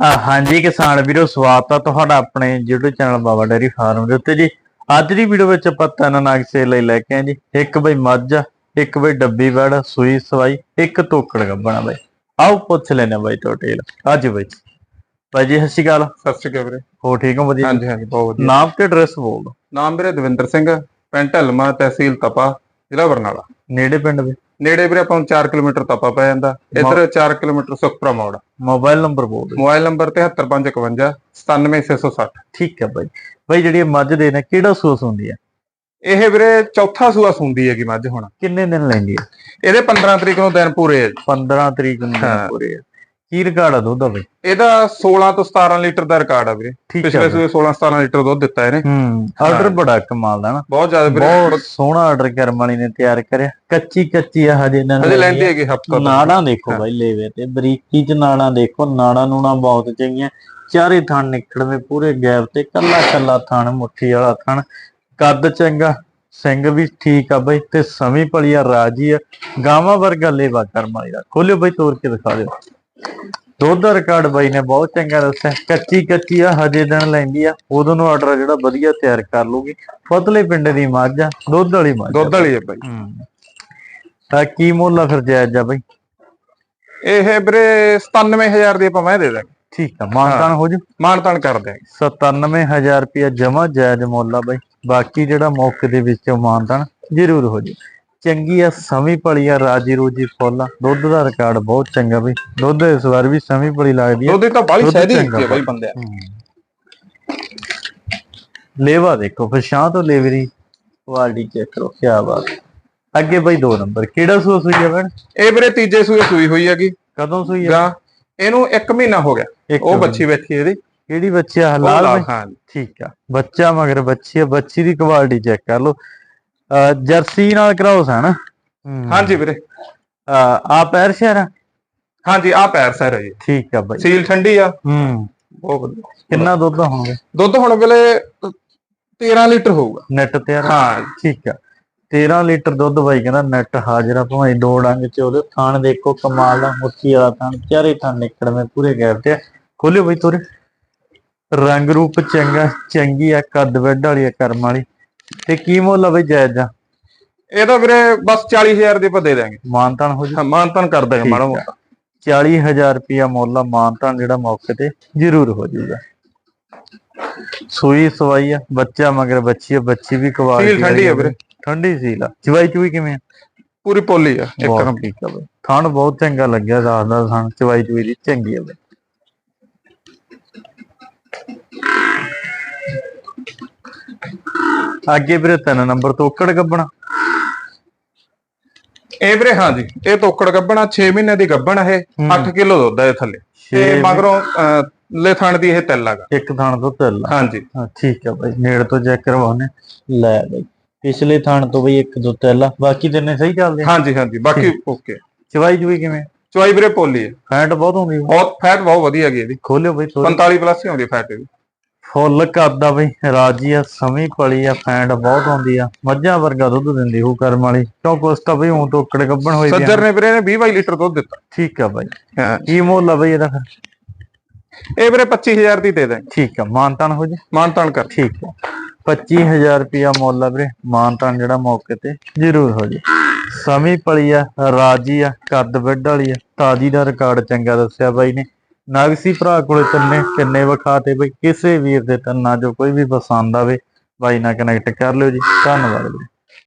ਆ ਹਾਂਜੀ ਕਿਸਾਨ ਵੀਰੋ ਸਵਾਗਤ ਆ ਤੁਹਾਡਾ ਆਪਣੇ YouTube channel Baba dairy farm ਦੇ ਉੱਤੇ ਜੀ। ਅੱਜ ਦੀ ਵੀਡੀਓ ਵਿੱਚ ਆਪਾਂ ਤਿੰਨ ਨਾਗ ਸੇਲ ਲਈ ਲੈ ਕੇ ਆਏ ਜੀ। ਇੱਕ ਬਈ ਮੱਝ ਆ, ਇੱਕ ਬਈ ਡੱਬੀ ਵੜ ਸੂਈ ਸਵਾਈ ਇੱਕ ਤੋਕੜ ਗੱਬਣਾ ਬਈ। ਆਓ ਪੁੱਛ ਲੈਨੇ ਬਈ ਟੋਟੇਲ ਅੱਜ ਬਈ। ਬਾਈ ਜੀ ਸਤਿ ਸ਼੍ਰੀ ਅਕਾਲ। ਸਤਿ ਸ਼੍ਰੀ ਅਕਾਲ ਵੀਰੇ। ਹੋ ਠੀਕ ਹੋ? ਵਧੀਆ ਹਾਂਜੀ ਹਾਂਜੀ ਬਹੁਤ ਵਧੀਆ। ਨਾਮ ਤੇ ਐਡਰੈਸ ਬੋਲ ਦਿਓ। ਨਾਮ ਵੀਰੇ ਦਵਿੰਦਰ ਸਿੰਘ ਪਿੰਡ ਢਲਮਾ ਤਹਿਸੀਲ ਤਪਾ ਜ਼ਿਲ੍ਹਾ ਬਰਨਾਲਾ। ਨੇੜੇ ਪਿੰਡ ਦੇ ਨੇੜੇ ਵੀਰੇ ਆਪਾਂ ਨੂੰ 4 ਕਿਲੋਮੀਟਰ ਤਪਾ ਪੈ ਜਾਂਦਾ। ਇੱਧਰ 4 ਕਿਲੋਮੀਟਰ ਸੁਖਪੁਰਾ ਮੋੜ। ਮੋਬਾਈਲ ਨੰਬਰ ਬੋਲ ਮੋਬਾਈਲ ਨੰਬਰ 73551 97660 ਠੀਕ ਹੈ ਬਾਈ। ਬਾਈ ਜਿਹੜੀ ਮੱਝ ਦੇ ਨੇ ਕਿਹੜਾ ਸੂਸ ਹੁੰਦੀ ਹੈ? ਇਹ ਵੀਰੇ ਚੌਥਾ ਸੂਆ ਸੁੰਦੀ ਹੈਗੀ ਮੱਝ ਹੁਣ। ਕਿੰਨੇ ਦਿਨ ਲੈਂਦੀ ਹੈ? ਇਹਦੇ 15 ਤਰੀਕ ਨੂੰ ਦਿਨ ਪੂਰੇ ਜੀ। 15 ਤਰੀਕ ਨੂੰ ਹਾਂ। ਕੀ ਰਿਕਾਰਡ ਆ ਦੁੱਧ ਦਾ ਬਾਈ? ਇਹਦਾ 16 ਤੋਂ 17 ਲੀਟਰ ਦਾ ਰਿਕਾਰਡ ਆ ਵੀਰੇ। ਠੀਕ ਪਿਛਲੇ। ਸੂਏ 16 17 ਲੀਟਰ ਦੁੱਧ ਦਿੱਤਾ ਇਹਨੇ। ਹੂੰ ਆਰਡਰ ਬੜਾ ਕਮਾਲ ਦਾ ਨਾ। ਬਹੁਤ ਜ਼ਿਆਦਾ ਵੀਰੇ। ਬਹੁਤ ਸੋਹਣਾ ਆਰਡਰ ਕਰਮ ਵਾਲੀ ਨੇ ਤਿਆਰ ਕਰਿਆ। ਕੱਚੀ ਕੱਚੀ ਆ ਹਜੇ ਇਹਨਾਂ ਹਜੇ ਲੈਂਦੀ ਹੈਗੀ ਹਫਤਾ ਨਾੜਾਂ ਦੇਖੋ। ਬਾਈ ਲੇਵੇ ਤੇ ਬਰੀਕੀ ਚ ਨਾੜਾਂ ਦੇਖੋ। ਨਾੜਾਂ ਨੂੜਾਂ ਬਹੁਤ ਚੰਗੀਆਂ। ਚਾਰੇ ਥਣ ਨਿਕਲਵੇਂ ਪੂਰੇ ਗੈਪ ਤੇ। ਕੱਲਾ ਕੱਲਾ ਥਣ ਮੁੱਠੀ ਵਾਲਾ ਥਣ। ਕੱਦ ਚੰਗਾ ਸਿੰਘ ਵੀ ਠੀਕ ਆ ਬਾਈ। ਤੇ ਸਮੀ ਪਲੀਆ ਰਾਜੀ ਆ। ਗਾਵਾਂ ਵਰਗਾ ਲੇਵਾ ਕਰਮ ਵਾਲੀ ਦਾ। ਖੋਲਿਓ ਬਾਈ ਤੋੜ ਕੇ ਦਿਖਾ ਦਿਓ। ਦੁੱਧ ਦਾ ਰਿਕਾਰਡ ਬਾਈ ਨੇ ਬਹੁਤ ਚੰਗਾ ਦੱਸਿਆ। ਕੱਚੀ ਕੱਚੀ ਆ ਹਜੇ ਦਿਨ ਲੈਂਦੀ ਆ। ਉਦੋਂ ਨੂੰ ਆਰਡਰ ਜਿਹੜਾ ਵਧੀਆ ਤਿਆਰ ਕਰ ਲੂਗੀ ਫਤਲੇ ਪਿੰਡ ਦੀ ਮੱਝ ਆ ਦੁੱਧ ਵਾਲੀ ਮੱਝ ਆ। ਦੁੱਧ ਵਾਲੀ ਹੈ ਬਾਈ। ਤਾਂ ਕੀ ਮੁੱਲ ਆ ਫਿਰ ਜਾਇਜ਼ ਆ ਬਾਈ? ਇਹ ਵੀਰੇ 97000 ਦੀ ਆਪਾਂ ਮੈਂ ਦੇ ਦਾਂਗੇ। ਠੀਕ ਆ ਮਾਨਤਾਨ ਹੋ ਜੂ? ਮਾਨ ਤਾਨ ਕਰ ਦਿਆਂਗੇ। 97000 ਰੁਪਇਆ ਜਮਾ ਜਾਇਜ਼ ਮੁੱਲ ਆ ਬਾਈ। ਬਾਕੀ ਜਿਹੜਾ ਮੌਕੇ ਦੇ ਵਿੱਚ ਮਾਨਤਾਨ ਜ਼ਰੂਰ ਹੋ ਜੂ। ਚੰਗੀ ਆ ਸਮੀ ਪਲੀ ਆ ਰਾਜੀ ਰੋਜੀ ਫੁੱਲ ਆ। ਦੁੱਧ ਦਾ ਰਿਕਾਰਡ ਬਹੁਤ ਚੰਗਾ ਬਈ। ਦੁੱਧ ਇਸ ਵਾਰ ਵੀ ਸਮੀ ਪਲੀ ਲੱਗਦੀ ਆ। ਦੁੱਧ ਦੀ ਤਾਂ ਬਾਲੀ ਦੁੱਧ ਸਹਿਦੀ ਚੰਗਾ ਹੈ ਬਾਈ ਬੰਦਿਆ ਲੇਵਾ ਦੇਖੋ ਫਿਰ ਸ਼ਾਂ ਤੋਂ ਲੇਵਰੀ ਕੁਆਲਿਟੀ ਚੈੱਕ ਕਰੋ ਕੀ ਬਾਤ ਅੱਗੇ ਬਈ ਦੋ ਨੰਬਰ ਕਿਹੜਾ ਸੂਆ ਸੂਈ ਆ ਭੈਣ? ਇਹ ਵੀਰੇ ਤੀਜੇ ਸੂਏ ਸੂਈ ਹੋਈ ਹੈਗੀ। ਕਦੋਂ ਸੂਈ ਆ? ਇਹਨੂੰ 1 ਮਹੀਨਾ ਹੋ ਗਿਆ। ਇੱਕ ਉਹ ਬੱਚੀ ਬੈਠੀ ਇਹਦੀ। ਕਿਹੜੀ ਬੱਚੀ ਆ? ਉਹ ਹਲਾਲ ਲਾਲ ਬਈ? ਹਾਂ। ਠੀਕ ਆ। ਬੱਚਾ ਮਗਰ ਬੱਚੀ ਆ ਬੱਚੀ ਦੀ ਕੁਆਲਿਟੀ ਚੈੱਕ ਕਰ ਲਓ। ਜਰਸੀ ਨਾਲ ਕਰਾਉਸ ਹੈ ਨਾ। ਹਾਂਜੀ ਵੀਰੇ। ਆ ਪੈਰ ਸ਼ਹਿਰ ਆ? ਹਾਂਜੀ ਆ ਪੈਰ ਸਰ ਹੈ ਜੀ। ਠੀਕ ਆ ਬਾਈ। ਸੀਲ ਠੰਡੀ ਆ। ਹੂੰ। ਬਹੁਤ ਵਧੀਆ। ਕਿੰਨਾ ਦੁੱਧ ਹੋਣਗੇ? ਦੁੱਧ ਹੁਣ ਵੇਲੇ 13 ਲੀਟਰ ਹੋਊਗਾ। ਨੈਟ ਤੇ ਯਾਰ ਹਾਂ। ਠੀਕ ਆ। 13 ਲੀਟਰ ਦੁੱਧ ਬਾਈ ਕਹਿੰਦਾ ਨੈਟ ਹਾਜ਼ਰਾ ਭਾਵੇਂ ਦੋ ਡੰਗ ਚ ਉਹਦੇ ਥਾਣ ਦੇਖੋ ਕਮਾਲ ਦਾ ਮੁੱਠੀ ਵਾਲਾ ਥਾਣ ਚਾਰੇ ਥਾਣ ਨਿਕੜਵੇਂ ਪੂਰੇ ਗੈਪ ਤੇ ਆ। ਖੋਲਿਓ ਬਈ ਤੋਰੇ। ਰੰਗ ਰੂਪ ਚੰਗਾ ਚੰਗੀ ਆ ਕੱਦ ਵੱਡ ਵਾਲੀ ਆ ਕਰਮ ਵਾਲੀ। ਤੇ ਕੀ ਮੁੱਲ ਆ ਬਈ ਜਾਇਜ਼ ਆ ਇਹ ਤਾਂ ਵੀਰੇ ਬਸ 40000 ਦੇ ਆਪਾਂ ਦੇ ਦਾਂਗੇ ਮਾਨਤਾਨ ਹੋ ਜੂ। ਹਾਂ ਮਾਨ ਤਾਨ ਕਰ ਦਾਂਗੇ ਮਾੜਾ ਮੋਟਾ। 40000 ਰੁਪਿਆ ਮੁੱਲ ਆ ਮਾਨਤਾਨ ਜਿਹੜਾ ਮੌਕੇ ਤੇ ਜ਼ਰੂਰ ਹੋ ਜਾਊਗਾ ਸੂਈ ਸਵਾਈ ਆ ਬੱਚਾ ਮਗਰ ਬੱਚੀ ਆ ਬੱਚੀ ਵੀ ਕੁਆਲਿਟੀ ਸੀਲ ਠੰਡੀ ਆ ਵੀਰੇ। ਠੰਡੀ ਸੀਲ ਆ। ਚਵਾਈ ਚੂਈ ਕਿਵੇਂ ਆ? ਪੂਰੀ ਪੋਲੀ ਆ ਇੱਕ ਬਹੁਤ ਨੰਬਰ ਠੀਕ ਆ ਬਈ। ਥਣ ਬਹੁਤ ਚੰਗਾ ਲੱਗਿਆ ਦੱਸਦਾ ਥਣ ਚਵਾਈ ਚੂਈ ਦੀ ਚੰਗੀ ਆ ਬਈ। ਅੱਗੇ ਵੀਰੇ ਤਿੰਨ ਨੰਬਰ ਤੋਂ ਓਕੜ ਗੱਬਣਾ। ਇਹ ਵੀਰੇ ਹਾਂਜੀ ਇਹ ਤੋਕੜ ਗੱਬਣਾ 6 ਮਹੀਨੇ ਦੀ ਗੱਬਣ ਇਹ 8 ਕਿਲੋ ਦੁੱਧ ਹੈ ਥੱਲੇ। ਤੇ ਮਗਰੋਂ ਲੈ ਥਣ ਦੀ ਇਹ ਤਿੱਲ ਹੈਗਾ। ਇੱਕ ਥਣ ਤੋਂ ਆ। ਹਾਂਜੀ। ਹਾਂ ਠੀਕ ਆ ਬਾਈ ਨੇੜ ਤੋਂ ਚੈੱਕ ਕਰਵਾਉਣੇ ਲੈ ਬਾਈ ਪਿਛਲੇ ਥਾਣ ਤੋਂ ਬਈ ਇੱਕ ਦੋ ਤਿੰਨ ਬਾਕੀ ਤਿੰਨੇ ਸਹੀ ਚੱਲਦੇ ਹਾਂਜੀ ਹਾਂਜੀ ਬਾਕੀ ਓਕੇ। ਚਵਾਈ ਚੂਈ ਕਿਵੇਂ? ਚੁਆਈ ਵੀਰੇ ਪੋਲੀ ਹੈ ਫੈਟ ਬਹੁਤ ਹੁੰਦੀ। ਬਹੁਤ ਫੈਟ ਬਹੁਤ ਵਧੀਆ ਹੈਗੀ ਇਹਦੀ। ਖੋਲਿਓ ਬਈ ਥੋੜੀ 45 ਪਲੱਸ ਹੀ ਆਉਂਦੀ ਫੈਟ ਇਹਦੀ। ਫੁੱਲ ਕਰਦਾ ਬਈ ਰਾਜੀ ਆ ਸਮੀ ਪਲੀ ਆ ਫੈਂਟ ਬਹੁਤ ਆਉਂਦੀ ਆ। ਮੱਝਾਂ ਵਰਗਾ ਦੁੱਧ ਦਿੰਦੀ ਉਹ ਕਰਮ ਵਾਲੀ। ਕਿਉਂ ਕੁਛ ਤਾਂ ਬਈ ਹੁਣ ਟੋਕੜ ਗੱਬਣ ਹੋਈ ਆ। ਸੱਜਰ ਨੇ ਵੀਰੇ ਨੇ 20 22 ਲੀਟਰ ਦੁੱਧ ਦਿੱਤਾ। ਠੀਕ ਆ ਬਾਈ। ਹਾਂ। ਕੀ ਮੁੱਲ ਆ ਬਈ ਇਹਦਾ ਫਿਰ? ਇਹ ਵੀਰੇ 25000 ਦੀ ਦੇ ਦਾਂਗੇ ਠੀਕ ਆ ਮਾਨਤਾਨ ਹੋ ਜੇ? ਮਾਨ ਤਾਨ ਕਰ। ਠੀਕ ਆ। 25000 ਰੁਪਿਆ ਮੁੱਲ ਆ ਵੀਰੇ ਮਾਨਤਾਨ ਜਿਹੜਾ ਮੌਕੇ ਤੇ ਜ਼ਰੂਰ ਹੋ ਜੇ। ਸਮੀ ਪਲੀ ਆ ਰਾਜੀ ਆ ਕੱਦ ਵੱਡ ਵਾਲੀ ਆ। ਤਾਜੀ ਦਾ ਰਿਕਾਰਡ ਚੰਗਾ ਦੱਸਿਆ ਬਾਈ ਨੇ। ਨਾਗਸੀ ਭਰਾ ਕੋਲੇ ਤੰਨੇ ਕਿੰਨੇ ਵਿਖਾਤੇ ਬਈ, ਕਿਸੇ ਵੀਰ ਦੇ ਤੰਨਾ ਜੋ ਕੋਈ ਵੀ ਪਸੰਦ ਆਵੇ, ਬਾਈ ਨਾਲ ਕਨੈਕਟ ਕਰ ਲਿਓ ਜੀ। ਧੰਨਵਾਦ ਜੀ